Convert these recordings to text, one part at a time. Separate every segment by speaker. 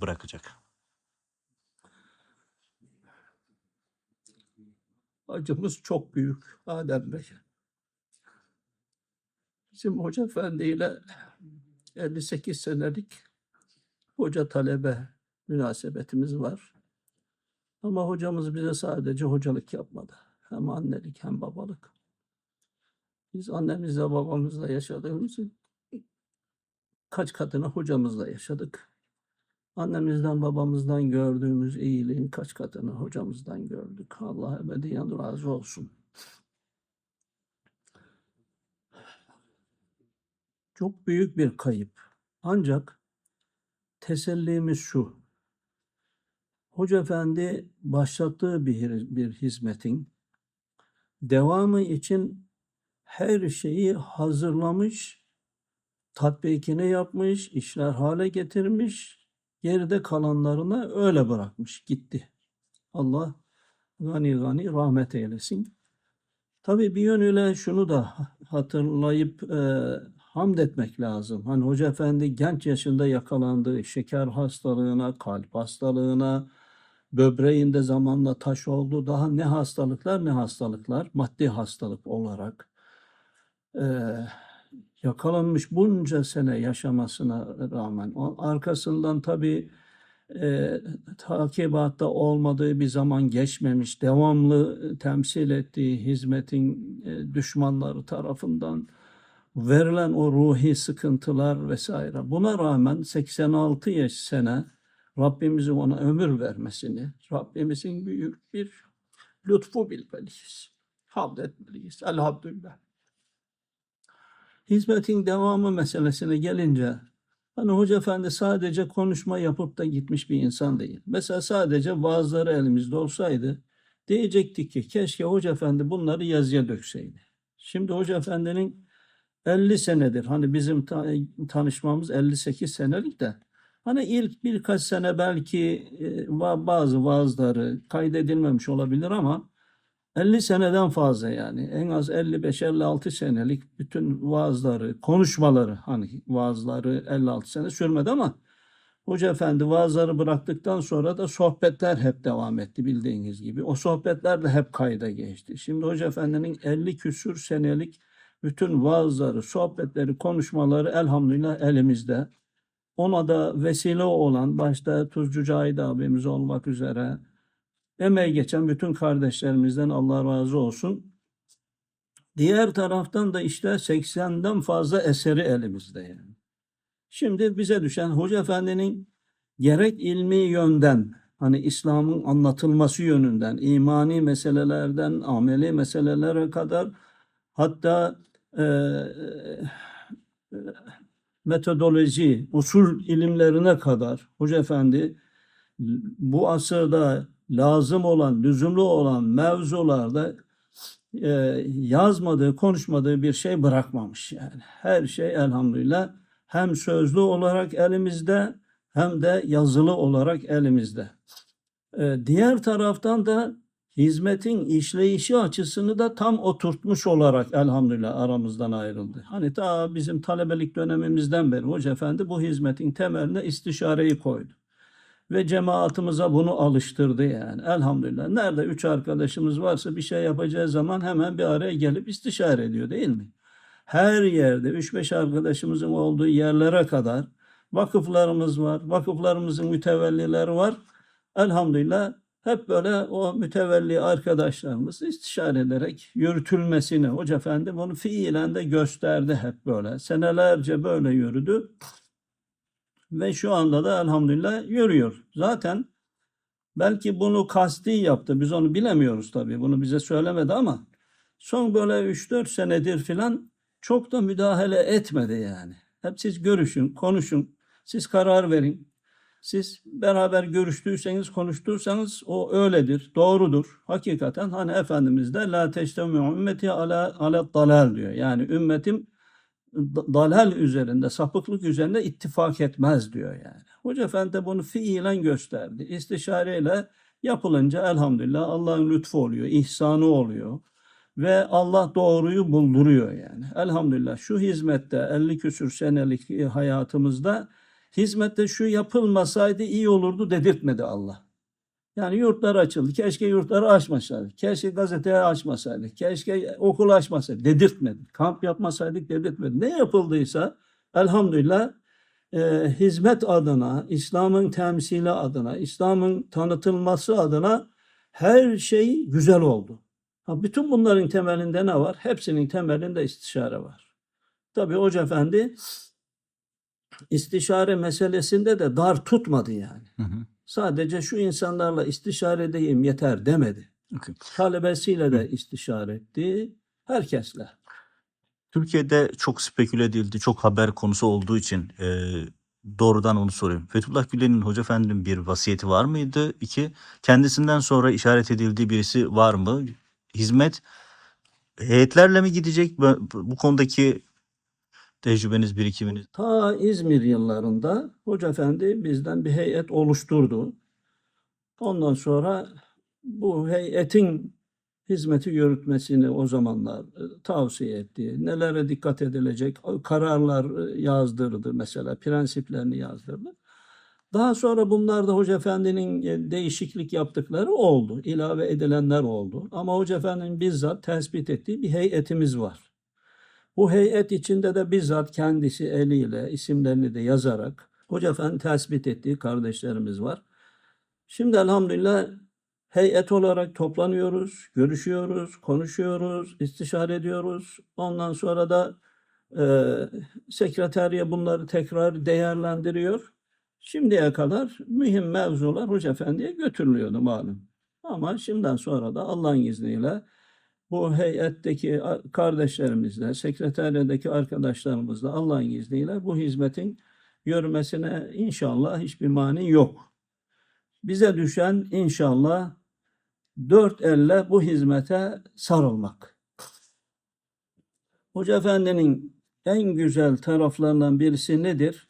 Speaker 1: bırakacak.
Speaker 2: Acımız çok büyük Adem Bey. Bizim Hoca Efendi ile 58 senelik hoca talebe münasebetimiz var. Ama hocamız bize sadece hocalık yapmadı. Hem annelik hem babalık. Biz annemizle babamızla yaşadığımız kaç katına hocamızla yaşadık. Annemizden babamızdan gördüğümüz iyiliğin kaç katını hocamızdan gördük. Allah ebediyen razı olsun. Çok büyük bir kayıp. Ancak tesellimiz şu. Hoca Efendi başlattığı bir, bir hizmetin devamı için her şeyi hazırlamış, tatbikini yapmış, işler hale getirmiş, geride kalanlarına öyle bırakmış, gitti. Allah gani gani rahmet eylesin. Tabii bir yönüyle şunu da hatırlayıp e, hamd etmek lazım. Hani Hoca Efendi genç yaşında yakalandığı şeker hastalığına, kalp hastalığına, böbreğinde zamanla taş oldu. Daha ne hastalıklar ne hastalıklar maddi hastalık olarak e, yakalanmış bunca sene yaşamasına rağmen arkasından tabii e, takibatta olmadığı bir zaman geçmemiş, devamlı temsil ettiği hizmetin e, düşmanları tarafından verilen o ruhi sıkıntılar vesaire. Buna rağmen 86 yaş sene Rabbimizin ona ömür vermesini, Rabbimizin büyük bir lütfu bilmeliyiz. Hamd etmeliyiz. Elhamdülillah. Hizmetin devamı meselesine gelince Hani Hoca Efendi sadece konuşma yapıp da gitmiş bir insan değil. Mesela sadece vaazları elimizde olsaydı diyecektik ki keşke Hoca Efendi bunları yazıya dökseydi. Şimdi Hoca Efendi'nin 50 senedir hani bizim ta- tanışmamız 58 senelik de hani ilk birkaç sene belki e, bazı vaazları kaydedilmemiş olabilir ama 50 seneden fazla yani en az 55-56 senelik bütün vaazları, konuşmaları hani vaazları 56 sene sürmedi ama Hoca Efendi vaazları bıraktıktan sonra da sohbetler hep devam etti bildiğiniz gibi. O sohbetler de hep kayda geçti. Şimdi Hoca Efendi'nin 50 küsür senelik bütün vaazları, sohbetleri, konuşmaları elhamdülillah elimizde. Ona da vesile olan başta Tuzcu Cahit abimiz olmak üzere emeği geçen bütün kardeşlerimizden Allah razı olsun. Diğer taraftan da işte 80'den fazla eseri elimizde yani. Şimdi bize düşen Hoca Efendi'nin gerek ilmi yönden hani İslam'ın anlatılması yönünden, imani meselelerden, ameli meselelere kadar hatta e, e, metodoloji, usul ilimlerine kadar Hoca Efendi bu asırda lazım olan, lüzumlu olan mevzularda e, yazmadığı, konuşmadığı bir şey bırakmamış yani. Her şey elhamdülillah hem sözlü olarak elimizde hem de yazılı olarak elimizde. E, diğer taraftan da hizmetin işleyişi açısını da tam oturtmuş olarak elhamdülillah aramızdan ayrıldı. Hani ta bizim talebelik dönemimizden beri Hoca Efendi bu hizmetin temeline istişareyi koydu ve cemaatimize bunu alıştırdı yani. Elhamdülillah. Nerede üç arkadaşımız varsa bir şey yapacağı zaman hemen bir araya gelip istişare ediyor değil mi? Her yerde üç beş arkadaşımızın olduğu yerlere kadar vakıflarımız var. Vakıflarımızın mütevellileri var. Elhamdülillah hep böyle o mütevelli arkadaşlarımız istişare ederek yürütülmesini Hoca Efendi bunu fiilen de gösterdi hep böyle. Senelerce böyle yürüdü ve şu anda da elhamdülillah yürüyor. Zaten belki bunu kasti yaptı. Biz onu bilemiyoruz tabii. Bunu bize söylemedi ama son böyle 3-4 senedir filan çok da müdahale etmedi yani. Hep siz görüşün, konuşun, siz karar verin. Siz beraber görüştüyseniz, konuştuysanız o öyledir, doğrudur. Hakikaten hani Efendimiz de la teştemi ümmeti ala, ala dalal diyor. Yani ümmetim dalal üzerinde, sapıklık üzerinde ittifak etmez diyor yani. Hoca Efendi bunu fiilen gösterdi. İstişareyle yapılınca elhamdülillah Allah'ın lütfu oluyor, ihsanı oluyor ve Allah doğruyu bulduruyor yani. Elhamdülillah şu hizmette 50 küsür senelik hayatımızda Hizmette şu yapılmasaydı iyi olurdu dedirtmedi Allah. Yani yurtlar açıldı. Keşke yurtları açmasaydık. Keşke gazeteyi açmasaydık. Keşke okul açmasaydık. Dedirtmedi. Kamp yapmasaydık dedirtmedi. Ne yapıldıysa elhamdülillah e, hizmet adına, İslam'ın temsili adına, İslam'ın tanıtılması adına her şey güzel oldu. Ha, bütün bunların temelinde ne var? Hepsinin temelinde istişare var. Tabii Hoca Efendi istişare meselesinde de dar tutmadı yani.
Speaker 1: Hı hı.
Speaker 2: Sadece şu insanlarla istişare edeyim yeter demedi.
Speaker 1: Okey.
Speaker 2: Talebesiyle de istişare etti. Herkesle.
Speaker 1: Türkiye'de çok speküle edildi, çok haber konusu olduğu için e, doğrudan onu sorayım. Fethullah Gülen'in Hoca Efendi'nin bir vasiyeti var mıydı? İki, kendisinden sonra işaret edildiği birisi var mı? Hizmet heyetlerle mi gidecek? Bu konudaki tecrübeniz, birikiminiz.
Speaker 2: Ta İzmir yıllarında Hoca Efendi bizden bir heyet oluşturdu. Ondan sonra bu heyetin hizmeti yürütmesini o zamanlar e, tavsiye etti. Nelere dikkat edilecek kararlar e, yazdırdı mesela, prensiplerini yazdırdı. Daha sonra bunlarda Hoca Efendi'nin e, değişiklik yaptıkları oldu, ilave edilenler oldu. Ama Hoca Efendi'nin bizzat tespit ettiği bir heyetimiz var. Bu heyet içinde de bizzat kendisi eliyle isimlerini de yazarak Hoca Efendi tespit ettiği kardeşlerimiz var. Şimdi elhamdülillah heyet olarak toplanıyoruz, görüşüyoruz, konuşuyoruz, istişare ediyoruz. Ondan sonra da e, sekreteriye bunları tekrar değerlendiriyor. Şimdiye kadar mühim mevzular Hoca Efendi'ye götürülüyordu malum. Ama şimdiden sonra da Allah'ın izniyle bu heyetteki kardeşlerimizle, sekreteriyedeki arkadaşlarımızla Allah'ın izniyle bu hizmetin yürümesine inşallah hiçbir mani yok. Bize düşen inşallah dört elle bu hizmete sarılmak. Hoca Efendi'nin en güzel taraflarından birisi nedir?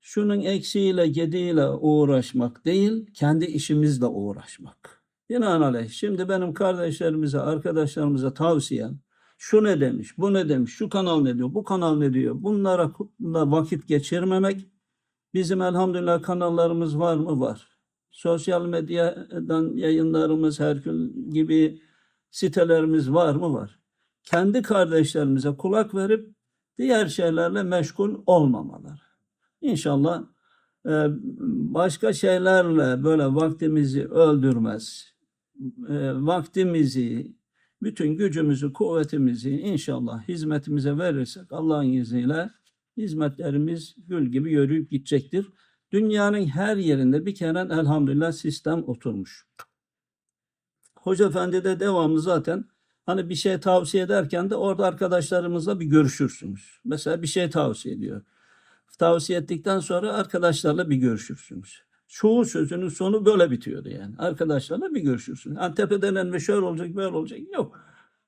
Speaker 2: Şunun eksiğiyle, gediğiyle uğraşmak değil, kendi işimizle uğraşmak. Binaenaleyh şimdi benim kardeşlerimize, arkadaşlarımıza tavsiyem şu ne demiş, bu ne demiş, şu kanal ne diyor, bu kanal ne diyor. Bunlara vakit geçirmemek. Bizim elhamdülillah kanallarımız var mı? Var. Sosyal medyadan yayınlarımız, Herkül gibi sitelerimiz var mı? Var. Kendi kardeşlerimize kulak verip diğer şeylerle meşgul olmamaları. İnşallah başka şeylerle böyle vaktimizi öldürmez, vaktimizi, bütün gücümüzü, kuvvetimizi inşallah hizmetimize verirsek Allah'ın izniyle hizmetlerimiz gül gibi yürüyüp gidecektir. Dünyanın her yerinde bir kere elhamdülillah sistem oturmuş. Hoca Efendi de devamlı zaten hani bir şey tavsiye ederken de orada arkadaşlarımızla bir görüşürsünüz. Mesela bir şey tavsiye ediyor. Tavsiye ettikten sonra arkadaşlarla bir görüşürsünüz. Çoğu sözünün sonu böyle bitiyordu yani. Arkadaşlarla bir görüşürsünüz. Yani tepeden elme şöyle olacak böyle olacak yok.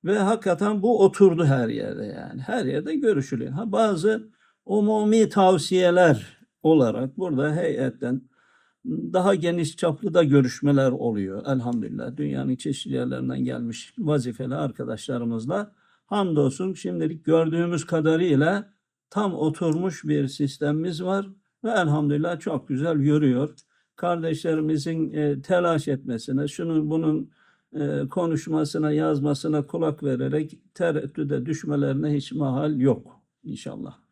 Speaker 2: Ve hakikaten bu oturdu her yerde yani. Her yerde görüşülüyor. Ha, bazı umumi tavsiyeler olarak burada heyetten daha geniş çaplı da görüşmeler oluyor elhamdülillah. Dünyanın çeşitli yerlerinden gelmiş vazifeli arkadaşlarımızla hamdolsun şimdilik gördüğümüz kadarıyla tam oturmuş bir sistemimiz var ve elhamdülillah çok güzel yürüyor. Kardeşlerimizin e, telaş etmesine, şunun bunun e, konuşmasına, yazmasına kulak vererek tereddüde düşmelerine hiç mahal yok inşallah.